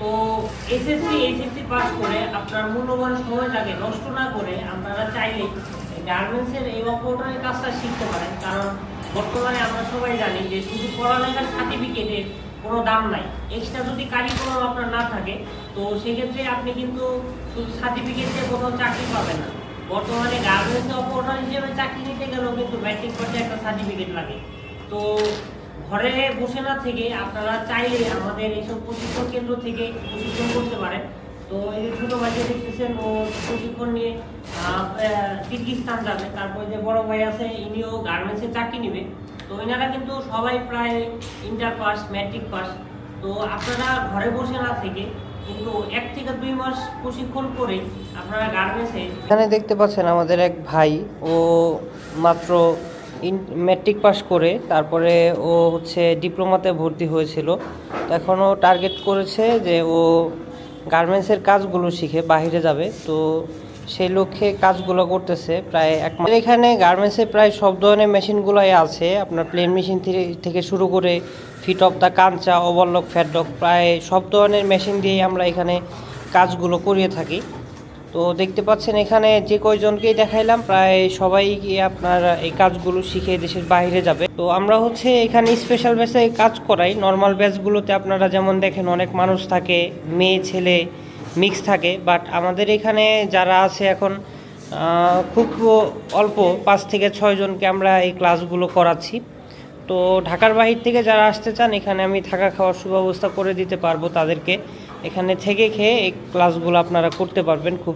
তো SSC HSC pass করে আপনার মূল্যবান সময়টাকে নষ্ট না করে আপনারা চাইলে গার্মেন্টসের এই অপারেটরের কাজটা শিখতে পারেন। কারণ বর্তমানে আমরা সবাই জানি যে শুধু পড়ালেখার সার্টিফিকেটের কোনো দাম নাই। এক্সট্রা যদি কারিকুলাম আপনার না থাকে, তো সেক্ষেত্রে আপনি কিন্তু শুধু সার্টিফিকেট দিয়ে কোথাও চাকরি পাবেন না। বর্তমানে গার্মেন্টস অপারেটর হিসেবে চাকরি নিতে গেলেও কিন্তু ম্যাট্রিক পর্যায়ে একটা সার্টিফিকেট লাগে। তো ঘরে বসে না থেকে আপনারা চাইলে আমাদের এইসব প্রশিক্ষণ কেন্দ্র থেকে প্রশিক্ষণ করতে পারেন। তো এই যে ছোট ভাইকে দেখতেছেন ও প্রশিক্ষণ নিয়ে আহ, যাবে। তারপরে যে বড় ভাই আছে ইনিও গার্মেন্টসে চাকরি নেবে। তো এনারা কিন্তু সবাই প্রায় ইন্টার পাস ম্যাট্রিক পাস। তো আপনারা ঘরে বসে না থেকে কিন্তু এক থেকে দুই মাস প্রশিক্ষণ করে আপনারা গার্মেন্টসে এখানে দেখতে পাচ্ছেন আমাদের এক ভাই। ও মাত্র ম্যাট্রিক পাস করে তারপরে ও হচ্ছে ডিপ্লোমাতে ভর্তি হয়েছিল। তো এখন ও টার্গেট করেছে যে ও গার্মেন্টসের কাজগুলো শিখে বাইরে যাবে। তো সেই লক্ষ্যে কাজগুলো করতেছে প্রায় এক মাস। এখানে গার্মেন্টসে প্রায় সব ধরনের মেশিনগুলোই আছে। আপনার প্লেন মেশিন থেকে শুরু করে ফিট অফ দ্য কাঞ্চা ওভারলক ফ্যাটডক প্রায় সব ধরনের মেশিন দিয়েই আমরা এখানে কাজগুলো করিয়ে থাকি। তো দেখতে পাচ্ছেন এখানে যে কয়জনকেই দেখাইলাম, প্রায় সবাই আপনার এই কাজগুলো শিখে দেশের বাইরে যাবে। তো আমরা হচ্ছে এখানে স্পেশাল ব্যাচে কাজ করাই। নর্মাল ব্যাচগুলোতে আপনারা যেমন দেখেন, অনেক মানুষ থাকে, মেয়ে, ছেলে মিক্স থাকে। বাট আমাদের এখানে যারা আছে এখন খুব অল্প, পাঁচ থেকে ছয়জনকে আমরা এই ক্লাসগুলো করাচ্ছি। তো ঢাকার বাহির থেকে যারা আসতে চান, এখানে আমি থাকা খাওয়ার সুব্যবস্থা করে দিতে পারব তাদেরকে। এখানে থেকে খেয়ে এই ক্লাসগুলো আপনারা করতে পারবেন খুব